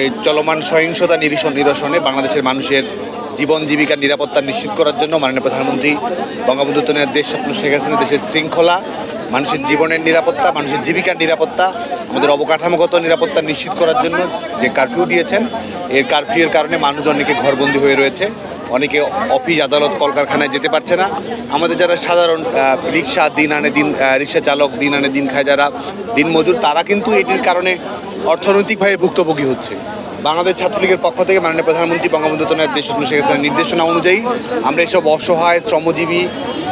এই চলমান সহিংসতা নিরসন নিরসনে বাংলাদেশের মানুষের জীবন জীবিকার নিরাপত্তা নিশ্চিত করার জন্য মাননীয় প্রধানমন্ত্রী বঙ্গবন্ধু তনয়ের দেশ স্বপ্ন শেখ হাসিনা দেশের শৃঙ্খলা, মানুষের জীবনের নিরাপত্তা, মানুষের জীবিকার নিরাপত্তা, আমাদের অবকাঠামোগত নিরাপত্তা নিশ্চিত করার জন্য যে কারফিউ দিয়েছেন, এর কারফিউয়ের কারণে মানুষ অনেকে ঘরবন্দি হয়ে রয়েছে, অনেকে অফিস আদালত, কলকারখানায় যেতে পারছে না। আমাদের যারা সাধারণ রিক্সা দিন আনে দিন রিক্সা চালক দিন আনে দিন খায় যারা দিন মজুর তারা কিন্তু এটির কারণে অর্থনৈতিকভাবে ভুক্তভোগী হচ্ছে। বাংলাদেশ ছাত্রলীগের পক্ষ থেকে মাননীয় প্রধানমন্ত্রী বঙ্গবন্ধু তনয়ের দেশ শেখ হাসিনার নির্দেশনা অনুযায়ী আমরা এসব অসহায়, শ্রমজীবী,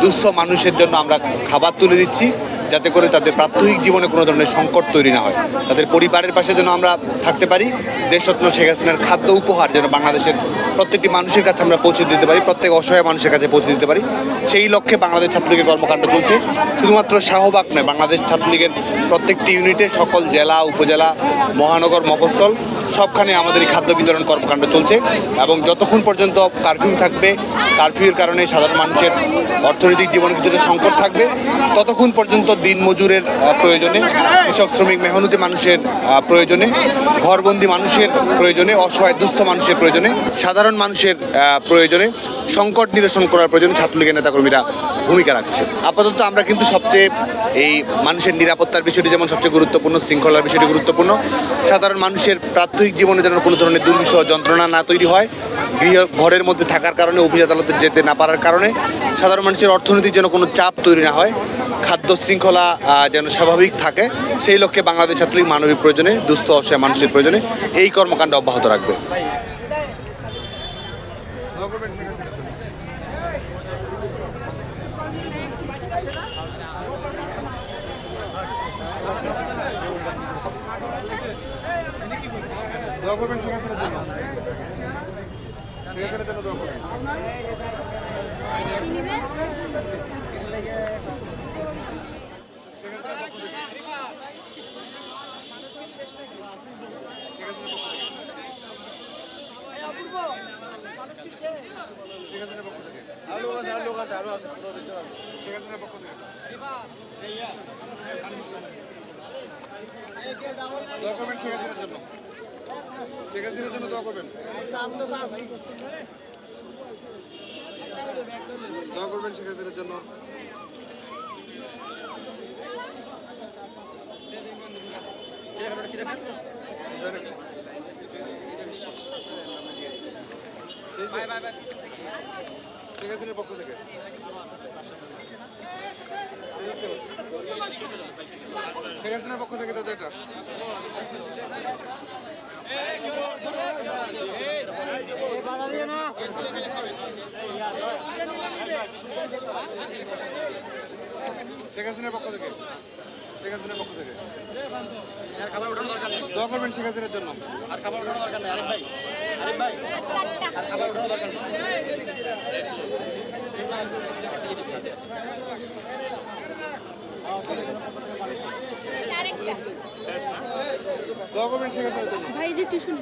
দুস্থ মানুষের জন্য আমরা খাবার তুলে দিচ্ছি। যাতে করে তাদের প্রাত্যহিক জীবনে কোনো ধরনের সংকট তৈরি না হয়। তাদের পরিবারের পাশে যেন আমরা থাকতে পারি দেশরত্ন শেখ হাসিনার খাদ্য উপহার যেন বাংলাদেশের প্রত্যেকটি মানুষের কাছে আমরা পৌঁছে দিতে পারি, প্রত্যেক অসহায় মানুষের কাছে পৌঁছে দিতে পারি। সেই লক্ষ্যে বাংলাদেশ ছাত্রলীগের কর্মকাণ্ড চলছে। শুধুমাত্র শাহবাগ নয়, বাংলাদেশ ছাত্রলীগের প্রত্যেকটি ইউনিটে সকল জেলা, উপজেলা, মহানগর, মফস্বল সবখানে আমাদের এই খাদ্য বিতরণ কর্মকাণ্ড চলছে এবং যতক্ষণ পর্যন্ত কারফিউ থাকবে কারফিউর কারণে সাধারণ মানুষের অর্থনৈতিক জীবনে কিছুটা সংকট থাকবে ততক্ষণ পর্যন্ত দিনমজুরের আহ, প্রয়োজনে কৃষক শ্রমিক মেহনতি মানুষের প্রয়োজনে ঘরবন্দি মানুষের প্রয়োজনে অসহায় দুস্থ মানুষের প্রয়োজনে সাধারণ মানুষের প্রয়োজনে সংকট নিরসন করার প্রয়োজনে ছাত্রলীগের নেতাকর্মীরা ভূমিকা রাখছে। আপাতত আমরা কিন্তু সবচেয়ে এই মানুষের নিরাপত্তার বিষয়টি যেমন সবচেয়ে গুরুত্বপূর্ণ শৃঙ্খলার বিষয়টি গুরুত্বপূর্ণ সাধারণ মানুষের প্রাত্যহিক জীবনে যেন কোনো ধরনের দুর্বিষহ যন্ত্রণা না তৈরি হয়, গৃহ ঘরের মধ্যে থাকার কারণে, অফিস আদালতে যেতে না পারার কারণে, সাধারণ মানুষের অর্থনীতির যেন কোনো চাপ তৈরি না হয়, খাদ্য শৃঙ্খলা যেন স্বাভাবিক থাকে, সেই লক্ষ্যে বাংলাদেশ ছাত্রলীগ মানবিক প্রয়োজনে, দুস্থ অসহায় মানুষের প্রয়োজনে এই কর্মকাণ্ড অব্যাহত রাখবে। দোয়া করবেন শেখ হাসিনার জন্য। শেখ হাসিনার জন্য দোয়া করবেন। আছে আরও লোক আছে পক্ষ থেকে দোয়া করবেন। শেখ জন্য শেখ হাসিনার জন্য দোয়া করবেন? দোয়া করবেন শেখ হাসিনার জন্য। শেখ হাসিনার পক্ষ থেকে। শেখ হাসিনার পক্ষ থেকে। দাদা এটা। শেখ হাসিনার পক্ষ থেকে। শেখ হাসিনার পক্ষ থেকে। দোয়া করবেন শেখ হাসিনার জন্য। আর খাবার ওঠানো দরকার নেই। আরেক ভাই আরেক ভাই আর খাবার ওঠানো দরকার নেই। দোয়া করবেন শেখ হাসিনার জন্য। ভাই যে টিউশন